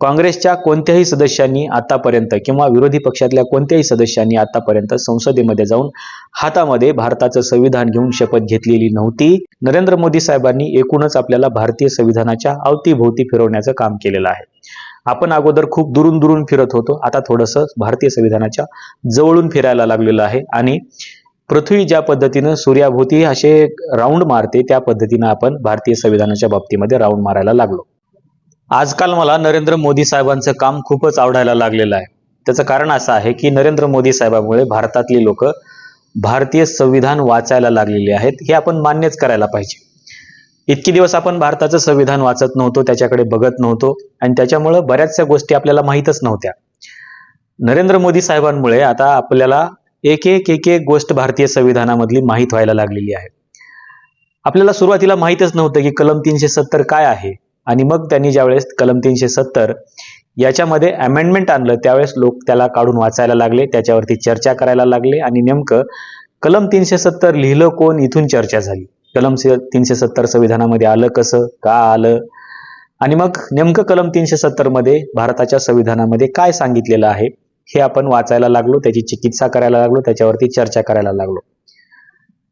काँग्रेसच्या कोणत्याही सदस्यांनी आतापर्यंत किंवा विरोधी पक्षातल्या कोणत्याही सदस्यांनी आतापर्यंत संसदेमध्ये जाऊन हातामध्ये भारताचं संविधान घेऊन शपथ घेतलेली नव्हती. नरेंद्र मोदी साहेबांनी एकूणच आपल्याला भारतीय संविधानाच्या अवतीभोवती फिरवण्याचं काम केलेलं आहे. आपण अगोदर खूप दुरून दुरून फिरत होतो. आता थोडंसं भारतीय संविधानाच्या जवळून फिरायला लागलेलं आहे आणि पृथ्वी ज्या पद्धतीनं सूर्याभोवती असे राऊंड मारते त्या पद्धतीनं आपण भारतीय संविधानाच्या बाबतीमध्ये राऊंड मारायला लागलो. आजकाल मला नरेंद्र मोदी साहेबांचं काम खूपच आवडायला लागलेलं आहे. त्याचं कारण असं आहे की नरेंद्र मोदी साहेबांमुळे भारतातली लोक भारतीय संविधान वाचायला लागलेली आहेत. हे आपण मान्यच करायला पाहिजे. इतके दिवस आपण भारताचं संविधान वाचत नव्हतो त्याच्याकडे बघत नव्हतो आणि त्याच्यामुळं बऱ्याचशा गोष्टी आपल्याला माहीतच नव्हत्या. नरेंद्र मोदी साहेबांमुळे आता आपल्याला एक एक एक एक गोष्ट भारतीय संविधानामधली माहीत व्हायला लागलेली आहे. आपल्याला सुरुवातीला माहीतच नव्हतं की कलम तीनशे सत्तर काय आहे. आणि मग त्यांनी ज्यावेळेस कलम तीनशे सत्तर याच्यामध्ये अमेंडमेंट आणलं त्यावेळेस लोक त्याला काढून वाचायला लागले त्याच्यावरती चर्चा करायला लागले आणि नेमकं कलम तीनशे सत्तर लिहिलं कोण इथून चर्चा झाली. कलम तीनशे सत्तर संविधानामध्ये आलं कसं का आलं? आणि मग नेमकं कलम तीनशे सत्तरमध्ये भारताच्या संविधानामध्ये काय सांगितलेलं आहे हे आपण वाचायला लागलो त्याची चिकित्सा करायला लागलो त्याच्यावरती चर्चा करायला लागलो.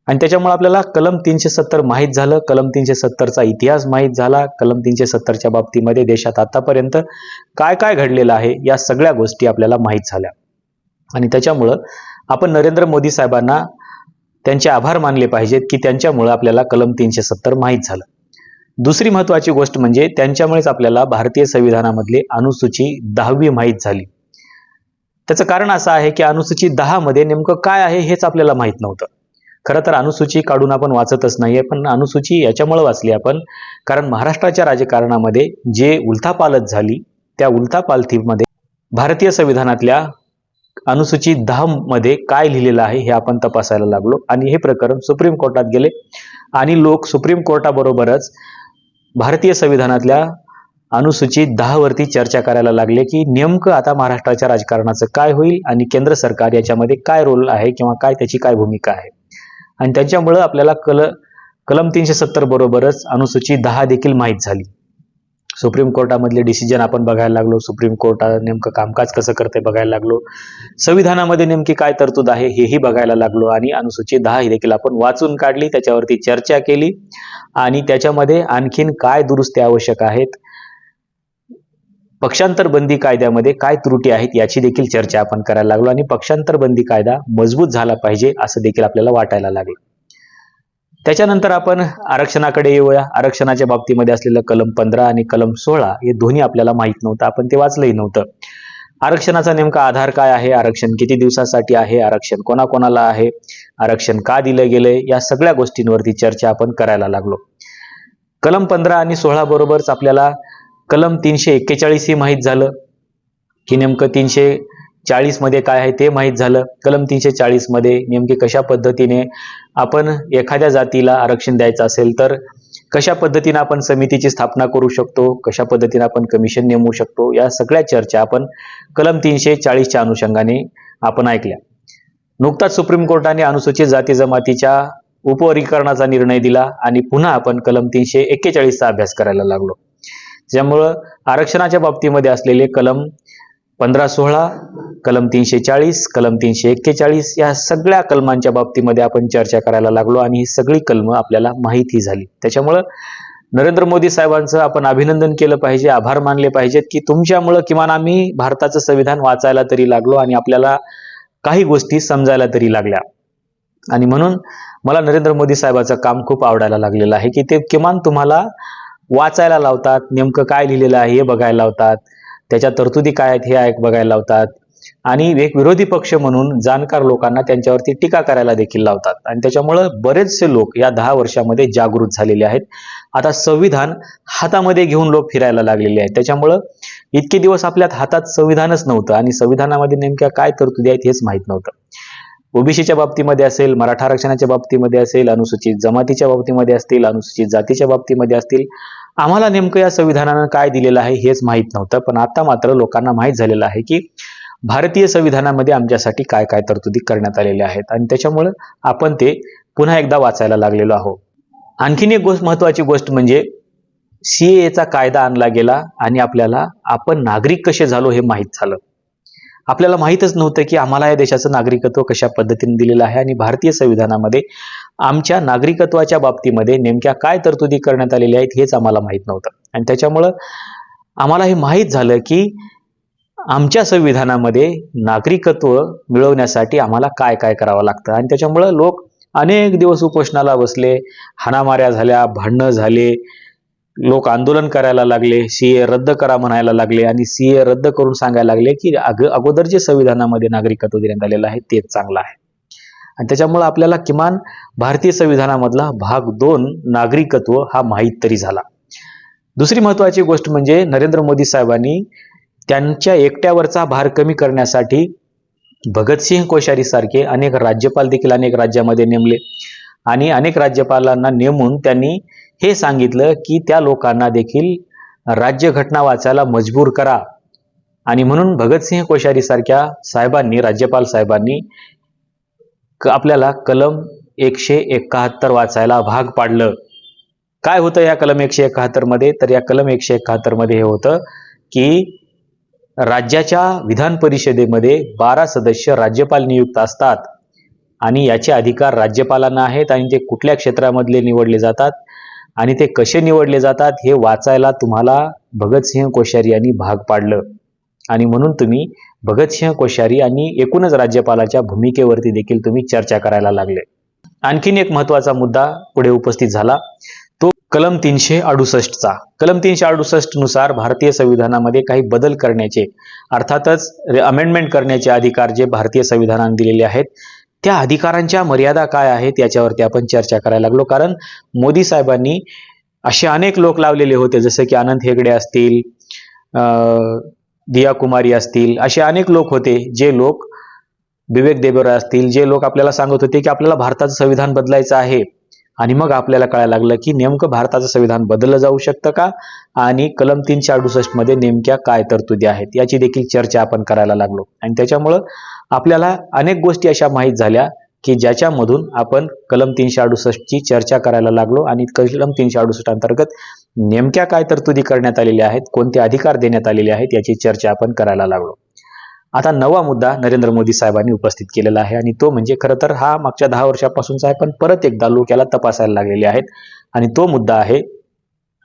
आणि त्याच्यामुळे आपल्याला कलम तीनशे सत्तर माहीत झालं. कलम तीनशे सत्तरचा इतिहास माहीत झाला. कलम तीनशे सत्तरच्या बाबतीमध्ये देशात आतापर्यंत काय काय घडलेलं आहे या सगळ्या गोष्टी आपल्याला माहीत झाल्या. आणि त्याच्यामुळं आपण नरेंद्र मोदी साहेबांना त्यांचे आभार मानले पाहिजेत की त्यांच्यामुळं आपल्याला कलम तीनशे सत्तर माहीत झालं. दुसरी महत्वाची गोष्ट म्हणजे त्यांच्यामुळेच आपल्याला भारतीय संविधानामधली अनुसूची दहावी माहीत झाली. त्याचं कारण असं आहे की अनुसूची दहामध्ये नेमकं काय आहे हेच आपल्याला माहीत नव्हतं. खरं तर अनुसूची काढून आपण वाचतच नाही आहे पण अनुसूची याच्यामुळे वाचली आपण. कारण महाराष्ट्राच्या राजकारणामध्ये जे उलथापालत झाली त्या उलथापालथीमध्ये भारतीय संविधानातल्या अनुसूची दहामध्ये काय लिहिलेलं आहे हे आपण तपासायला लागलो. आणि हे प्रकरण सुप्रीम कोर्टात गेले. आणि लोक सुप्रीम कोर्टाबरोबरच भारतीय संविधानातल्या अनुसूची दहावरती चर्चा करायला लागले की नेमकं आता महाराष्ट्राच्या राजकारणाचं काय होईल आणि केंद्र सरकार याच्यामध्ये काय रोल आहे किंवा काय त्याची काय भूमिका आहे? आणि त्याच्यामुळं आपल्याला कल कलम तीनशे सत्तर बरोबरच अनुसूची दहा देखील माहीत झाली. सुप्रीम कोर्टामधले डिसिजन आपण बघायला लागलो. सुप्रीम कोर्टा नेमकं कामकाज कसं करते बघायला लागलो. संविधानामध्ये नेमकी काय तरतूद आहे हेही बघायला लागलो आणि अनुसूची दहा ही देखील आपण वाचून काढली. त्याच्यावरती चर्चा केली. आणि त्याच्यामध्ये आणखीन काय दुरुस्ती आवश्यक आहेत पक्षांतर बंदी कायद्यामध्ये काय त्रुटी आहेत याची देखील चर्चा आपण करायला लागलो आणि पक्षांतर बंदी कायदा मजबूत झाला पाहिजे असं देखील आपल्याला वाटायला लागलं. त्याच्यानंतर आपण आरक्षणाकडे येऊया. आरक्षणाच्या बाबतीमध्ये असलेलं कलम पंधरा आणि कलम सोळा हे दोन्ही आपल्याला माहीत नव्हतं. आपण ते वाचलंही नव्हतं. आरक्षणाचा नेमका आधार काय आहे? आरक्षण किती दिवसासाठी आहे? आरक्षण कोणाकोणाला आहे? आरक्षण का दिलं गेलंय? या सगळ्या गोष्टींवरती चर्चा आपण करायला लागलो. कलम पंधरा आणि सोळा बरोबरच आपल्याला कलम तीनशे एक्केचाळीस ही माहीत झालं. की नेमकं तीनशे चाळीसमध्ये काय आहे ते माहीत झालं. कलम तीनशे चाळीसमध्ये नेमके कशा पद्धतीने आपण एखाद्या जातीला आरक्षण द्यायचं असेल तर कशा पद्धतीने आपण समितीची स्थापना करू शकतो कशा पद्धतीने आपण कमिशन नेमू शकतो या सगळ्या चर्चा आपण कलम तीनशे चाळीसच्या अनुषंगाने आपण ऐकल्या. नुकताच सुप्रीम कोर्टाने अनुसूचित जाती जमातीच्या उपवर्गीकरणाचा निर्णय दिला आणि पुन्हा आपण कलम तीनशे एक्केचाळीसचा अभ्यास करायला लागलो. ज्यामुळं आरक्षणाच्या बाबतीमध्ये असलेले कलम पंधरा सोळा कलम तीनशे चाळीस कलम तीनशे एक्केचाळीस या सगळ्या कलमांच्या बाबतीमध्ये आपण चर्चा करायला लागलो आणि ही सगळी कलमं आपल्याला माहिती झाली. त्याच्यामुळं नरेंद्र मोदी साहेबांचं आपण अभिनंदन केलं पाहिजे आभार मानले पाहिजेत की तुमच्यामुळं किमान आम्ही भारताचं संविधान वाचायला तरी लागलो आणि आपल्याला काही गोष्टी समजायला तरी लागल्या. आणि म्हणून मला नरेंद्र मोदी साहेबाचं काम खूप आवडायला लागलेलं आहे की ते किमान तुम्हाला वाचायला लावतात नेमकं काय लिहिलेलं आहे हे बघायला लावतात त्याच्या तरतुदी काय आहेत हे ऐक बघायला लावतात. आणि एक विरोधी पक्ष म्हणून जाणकार लोकांना त्यांच्यावरती टीका करायला देखील लावतात. आणि त्याच्यामुळं बरेचसे लोक या दहा वर्षामध्ये जागृत झालेले आहेत. आता संविधान हातामध्ये घेऊन लोक फिरायला लागलेले आहेत. त्याच्यामुळं इतके दिवस आपल्या हातात संविधानच नव्हतं आणि संविधानामध्ये नेमक्या काय तरतुदी आहेत हेच माहीत नव्हतं. ओबीसीच्या बाबतीमध्ये असेल मराठा आरक्षणाच्या बाबतीमध्ये असेल अनुसूचित जमातीच्या बाबतीमध्ये असतील अनुसूचित जातीच्या बाबतीमध्ये असतील आम्हाला नेमकं या संविधानानं काय दिलेलं आहे हेच माहीत नव्हतं पण आता मात्र लोकांना माहीत झालेलं आहे की भारतीय संविधानामध्ये आमच्यासाठी काय काय तरतुदी करण्यात आलेल्या आहेत आणि त्याच्यामुळं आपण ते पुन्हा एकदा वाचायला लागलेलो आहोत. आणखीन एक गोष्ट महत्वाची गोष्ट म्हणजे सीएचा कायदा आणला गेला आणि आपल्याला आपण नागरिक कसे झालो हे माहीत झालं. आपल्याला माहीतच नव्हतं की आम्हाला या देशाचं नागरिकत्व कशा पद्धतीने दिलेलं आहे आणि भारतीय संविधानामध्ये आमच्या नागरिकत्वाच्या बाबतीमध्ये नेमक्या काय तरतुदी करण्यात आलेल्या आहेत हेच आम्हाला माहीत नव्हतं. आणि त्याच्यामुळं आम्हाला हे माहीत झालं की आमच्या संविधानामध्ये नागरिकत्व मिळवण्यासाठी आम्हाला काय काय करावं लागतं. आणि त्याच्यामुळं लोक अनेक दिवस उपोषणाला बसले हाणामाऱ्या झाल्या भांडणं झाले लोक आंदोलन करायला लागले सीए रद्द करा म्हणायला लागले आणि सीए रद्द करून सांगायला लागले की अग अगोदर जे संविधानामध्ये नागरिकत्व देण्यात आलेलं आहे तेच चांगलं आहे. आणि त्याच्यामुळं आपल्याला किमान भारतीय संविधानामधला भाग दोन नागरिकत्व हा माहीत तरी झाला. दुसरी महत्वाची गोष्ट म्हणजे नरेंद्र मोदी साहेबांनी त्यांच्या एकट्यावरचा भार कमी करण्यासाठी भगतसिंह कोश्यारी सारखे अनेक राज्यपाल देखील अनेक राज्यामध्ये नेमले. आणि अनेक राज्यपालांना नेमून त्यांनी हे सांगितलं की त्या लोकांना देखील राज्यघटना वाचायला मजबूर करा. आणि म्हणून भगतसिंह कोश्यारी सारख्या साहेबांनी राज्यपाल साहेबांनी क- आपल्याला कलम एकशे एकाहत्तर वाचायला भाग पाडलं. काय होतं या कलम एकशे एकाहत्तरमध्ये तर या कलम एकशे एकाहत्तरमध्ये हे होतं की राज्याच्या विधान परिषदेमध्ये बारा सदस्य राज्यपाल नियुक्त असतात. आणि याचे अधिकार राज्यपालांना आहेत आणि ते कुठल्या क्षेत्रामधले निवडले जातात आणि ते कसे निवडले जातात हे वाचायला तुम्हाला भगतसिंह कोश्यारी यांनी भाग पाडलं. आणि म्हणून तुम्ही भगतसिंह कोश्यारी आणि एकूणच राज्यपालाच्या भूमिकेवरती देखील तुम्ही चर्चा करायला लागले. आणखीन एक महत्त्वाचा मुद्दा पुढे उपस्थित झाला. तो कलम तीनशे अडुसष्टचा. कलम तीनशे अडुसष्टनुसार भारतीय संविधानामध्ये काही बदल करण्याचे अर्थातच अमेंडमेंट करण्याचे अधिकार जे भारतीय संविधानाने दिलेले आहेत त्या अधिकारांच्या मर्यादा काय आहेत याच्यावरती आपण चर्चा करायला लागलो. कारण मोदी साहेबांनी असे अनेक लोक लावलेले होते जसे की अनंत हेगडे असतील दिया कुमारी असतील असे अनेक लोक होते जे लोक विवेक देबरा असतील जे लोक आपल्याला सांगत होते की आपल्याला भारताचं संविधान बदलायचं आहे. आणि मग आपल्याला कळायला लागलं की नेमकं भारताचं संविधान बदललं जाऊ शकतं का? आणि कलम तीनशे अडुसष्टमध्ये नेमक्या काय तरतुदी आहेत? याची देखील चर्चा आपण करायला लागलो. आणि त्याच्यामुळं आपल्याला अनेक गोष्टी अशा माहीत झाल्या की ज्याच्यामधून आपण कलम तीनशे अडुसष्टची चर्चा करायला लागलो आणि कलम तीनशे अडुसष्ट अंतर्गत नेमक्या काय तरतुदी करण्यात आलेल्या आहेत कोणते अधिकार देण्यात आलेले आहेत याची चर्चा आपण करायला लागलो. आता नवा मुद्दा नरेंद्र मोदी साहेबांनी उपस्थित केलेला आहे आणि तो म्हणजे खरं तर हा मागच्या दहा वर्षापासूनचा आहे पण परत एकदा लोक याला तपासायला लागलेले आहेत. आणि तो मुद्दा आहे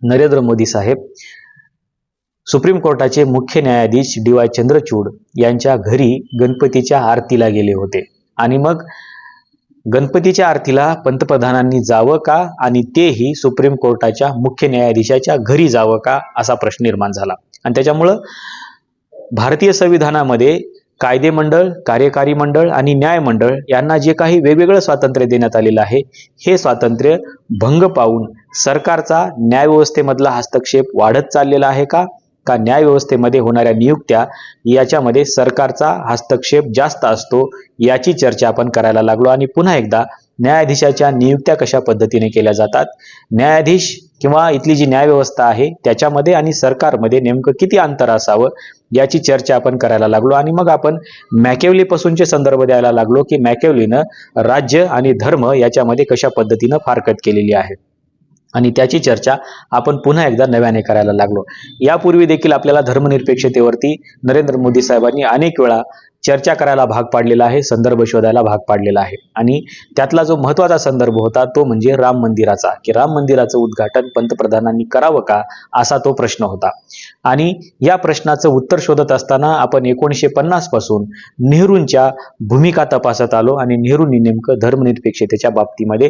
नरेंद्र मोदी साहेब सुप्रीम कोर्टाचे मुख्य न्यायाधीश डी वाय चंद्रचूड यांच्या घरी गणपतीच्या आरतीला गेले होते. आणि मग गणपतीच्या आरतीला पंतप्रधानांनी जावं का? आणि तेही सुप्रीम कोर्टाच्या मुख्य न्यायाधीशाच्या घरी जावं का? असा प्रश्न निर्माण झाला. आणि त्याच्यामुळं भारतीय संविधानामध्ये कायदे मंडळ कार्यकारी मंडळ आणि न्याय मंडळ यांना जे काही वेगवेगळं स्वातंत्र्य देण्यात आलेलं आहे हे स्वातंत्र्य भंग पाहून सरकारचा न्यायव्यवस्थेमधला हस्तक्षेप वाढत चाललेला आहे का? का न्यायव्यवस्थेमध्ये होणाऱ्या नियुक्त्या याच्यामध्ये सरकारचा हस्तक्षेप जास्त असतो याची चर्चा आपण करायला लागलो. आणि पुन्हा एकदा न्यायाधीशाच्या नियुक्त्या कशा पद्धतीने केल्या जातात? न्यायाधीश किंवा इथली जी न्यायव्यवस्था आहे त्याच्यामध्ये आणि सरकारमध्ये नेमकं किती अंतर असावं याची चर्चा आपण करायला लागलो. आणि मग आपण मॅकेवलीपासूनचे संदर्भ द्यायला लागलो की मॅकेवलीनं राज्य आणि धर्म याच्यामध्ये कशा पद्धतीनं फारकत केलेली आहे. आणि त्याची चर्चा आपण पुन्हा एकदा नव्याने करायला लागलो. यापूर्वी देखील आपल्याला धर्मनिरपेक्षतेवरती नरेंद्र मोदी साहेबांनी अनेक वेळा चर्चा करायला भाग पाडलेला आहे संदर्भ शोधायला भाग पाडलेला आहे. आणि त्यातला जो महत्त्वाचा संदर्भ होता तो म्हणजे राम मंदिराचा की राम मंदिराचं उद्घाटन पंतप्रधानांनी करावं का असा तो प्रश्न होता. आणि या प्रश्नाचं उत्तर शोधत असताना आपण एकोणीसशे पन्नासपासून नेहरूंच्या भूमिका तपासत आलो आणि नेहरूंनी नेमकं धर्मनिरपेक्षतेच्या बाबतीमध्ये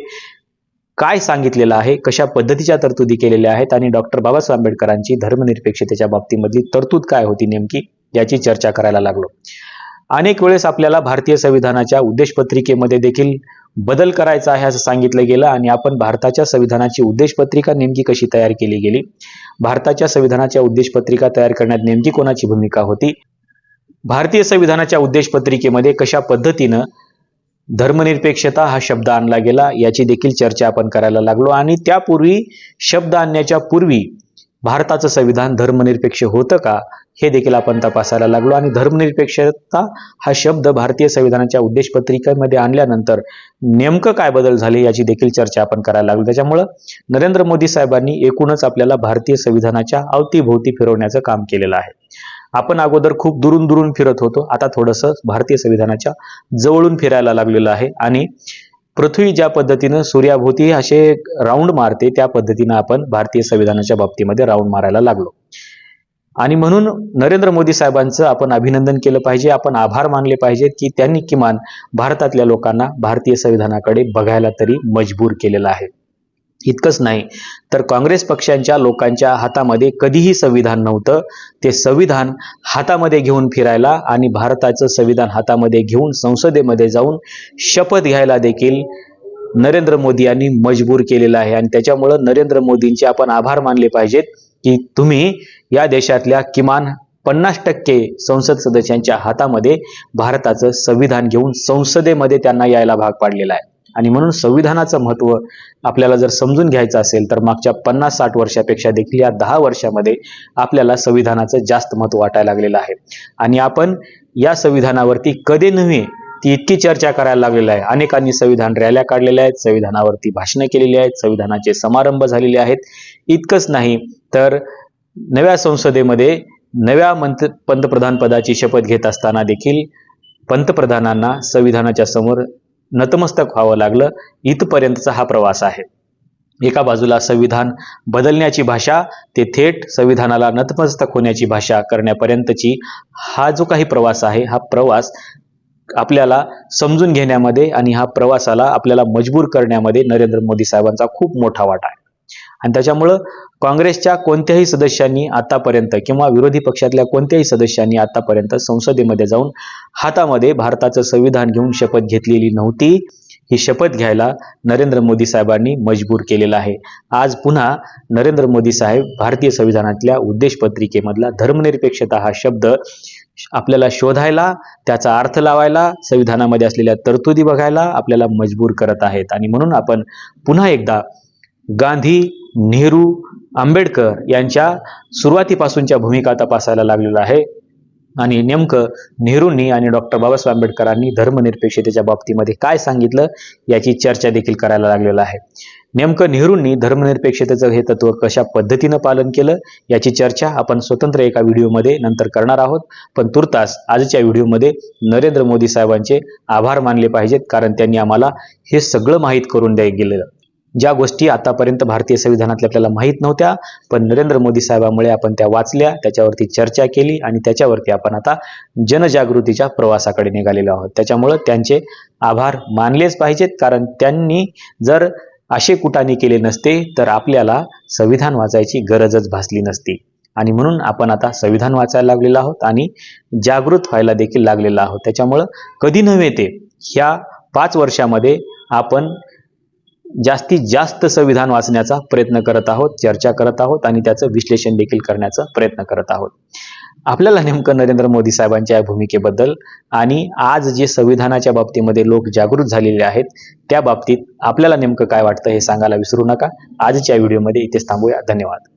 काय सांगितलेलं आहे कशा पद्धतीच्या तरतुदी केलेल्या आहेत आणि डॉक्टर बाबासाहेब आंबेडकरांची धर्मनिरपेक्षतेच्या बाबतीमधली तरतूद काय होती नेमकी याची चर्चा करायला लागलो. अनेक वेळेस आपल्याला भारतीय संविधानाच्या उद्देशपत्रिकेमध्ये देखील बदल करायचा आहे असं सांगितलं गेलं आणि आपण भारताच्या संविधानाची उद्देशपत्रिका नेमकी कशी तयार केली गेली? भारताच्या संविधानाच्या उद्देशपत्रिका तयार करण्यात नेमकी कोणाची भूमिका होती? भारतीय संविधानाच्या उद्देशपत्रिकेमध्ये कशा पद्धतीनं धर्मनिरपेक्षता हा शब्द आणला गेला. याची देखील चर्चा आपण करायला लागलो. आणि त्यापूर्वी शब्द आणण्याच्या पूर्वी भारताचं संविधान धर्मनिरपेक्ष होतं का हे देखील आपण तपासायला लागलो. आणि धर्मनिरपेक्षता हा शब्द भारतीय संविधानाच्या उद्देशपत्रिकेमध्ये आणल्यानंतर नेमकं काय बदल झाले याची देखील चर्चा आपण करायला लागलो. त्याच्यामुळं नरेंद्र मोदी साहेबांनी एकूणच आपल्याला भारतीय संविधानाच्या अवतीभोवती फिरवण्याचं काम केलेलं आहे. आपण अगोदर खूप दुरून दुरून फिरत होतो. आता थोडंसं भारतीय संविधानाच्या जवळून फिरायला लागलेलं आहे. आणि पृथ्वी ज्या पद्धतीनं सूर्याभोवती असे राऊंड मारते त्या पद्धतीनं आपण भारतीय संविधानाच्या बाबतीमध्ये राऊंड मारायला लागलो. आणि म्हणून नरेंद्र मोदी साहेबांचं आपण अभिनंदन केलं पाहिजे. आपण आभार मानले पाहिजेत की त्यांनी किमान भारतातल्या लोकांना भारतीय संविधानाकडे बघायला तरी मजबूर केलेलं आहे. इतकंच नाही. तर काँग्रेस पक्षांच्या लोकांच्या हातामध्ये कधीही संविधान नव्हतं. ते संविधान हातामध्ये घेऊन फिरायला आणि भारताचं संविधान हातामध्ये घेऊन संसदेमध्ये जाऊन शपथ घ्यायला देखील नरेंद्र मोदी यांनी मजबूर केलेलं आहे. आणि त्याच्यामुळं नरेंद्र मोदींचे आपण आभार मानले पाहिजेत की तुम्ही या देशातल्या किमान पन्नास टक्के संसद सदस्यांच्या हातामध्ये भारताचं संविधान घेऊन संसदेमध्ये त्यांना यायला भाग पाडलेला आहे. आणि म्हणून संविधानाचं महत्त्व आपल्याला जर समजून घ्यायचं असेल तर मागच्या पन्नास साठ वर्षापेक्षा देखील या दहा वर्षामध्ये आपल्याला संविधानाचं जास्त महत्त्व वाटायला लागलेलं आहे. आणि आपण या संविधानावरती कधी नव्हे ती इतकी चर्चा करायला लागलेलं आहे. अनेकांनी संविधान रॅल्या काढलेल्या आहेत संविधानावरती भाषणं केलेली आहेत संविधानाचे समारंभ झालेले आहेत. इतकंच नाही तर नव्या संसदेमध्ये नव्या मंत पंतप्रधान पदाची शपथ घेत असताना देखील पंतप्रधानांना संविधानाच्या समोर नतमस्तक व्हावं लागलं इथपर्यंतचा हा प्रवास आहे. एका बाजूला संविधान बदलण्याची भाषा ते थेट संविधानाला नतमस्तक होण्याची भाषा करण्यापर्यंतची हा जो काही प्रवास आहे हा प्रवास आपल्याला समजून घेण्यामध्ये आणि हा प्रवासाला आपल्याला मजबूर करण्यामध्ये नरेंद्र मोदी साहेबांचा खूप मोठा वाटा आहे. आणि त्याच्यामुळं काँग्रेसच्या कोणत्याही सदस्यांनी आतापर्यंत किंवा विरोधी पक्षातल्या कोणत्याही सदस्यांनी आतापर्यंत संसदेमध्ये जाऊन हातामध्ये भारताचं संविधान घेऊन शपथ घेतलेली नव्हती. ही शपथ घ्यायला नरेंद्र मोदी साहेबांनी मजबूर केलेला आहे. आज पुन्हा नरेंद्र मोदी साहेब भारतीय संविधानातल्या उद्देशपत्रिकेमधला धर्मनिरपेक्षता हा शब्द आपल्याला शोधायला त्याचा अर्थ लावायला संविधानामध्ये असलेल्या तरतुदी बघायला आपल्याला मजबूर करत आहेत. आणि म्हणून आपण पुन्हा एकदा गांधी नेहरू आंबेडकर यांच्या सुरुवातीपासूनच्या भूमिका तपासायला लागलेला आहे. आणि नेमकं नेहरूंनी आणि डॉक्टर बाबासाहेब आंबेडकरांनी धर्मनिरपेक्षतेच्या बाबतीमध्ये काय सांगितलं याची चर्चा देखील करायला लागलेला आहे. नेमकं नेहरूंनी धर्मनिरपेक्षतेचं हे तत्व कशा पद्धतीनं पालन केलं याची चर्चा आपण स्वतंत्र एका व्हिडिओमध्ये नंतर करणार आहोत. पण तुर्तास आजच्या व्हिडिओमध्ये नरेंद्र मोदी साहेबांचे आभार मानले पाहिजेत कारण त्यांनी आम्हाला हे सगळं माहीत करून द्यायला गेलेलं. ज्या गोष्टी आतापर्यंत भारतीय संविधानातल्या आपल्याला माहीत नव्हत्या पण नरेंद्र मोदी साहेबांमुळे आपण त्या वाचल्या त्याच्यावरती चर्चा केली आणि त्याच्यावरती आपण आता जनजागृतीच्या प्रवासाकडे निघालेलो आहोत. त्याच्यामुळं त्यांचे आभार मानलेच पाहिजेत कारण त्यांनी जर असे कुटाने केले नसते तर आपल्याला संविधान वाचायची गरजच भासली नसती. आणि म्हणून आपण आता संविधान वाचायला लागलेलो आहोत आणि जागृत व्हायला देखील लागलेलो आहोत. त्याच्यामुळं कधी नव्हे ते ह्या पाच वर्षामध्ये आपण जास्तीत जास्त संविधान वाचण्याचा प्रयत्न करत आहोत चर्चा करत आहोत आणि त्याचं विश्लेषण देखील करण्याचा प्रयत्न करत आहोत. आपल्याला नेमकं नरेंद्र मोदी साहेबांच्या या भूमिकेबद्दल आणि आज जे संविधानाच्या बाबतीमध्ये लोक जागृत झालेले आहेत त्या बाबतीत आपल्याला नेमकं काय वाटतं हे सांगायला विसरू नका. आजच्या व्हिडिओमध्ये इथेच थांबूया. धन्यवाद.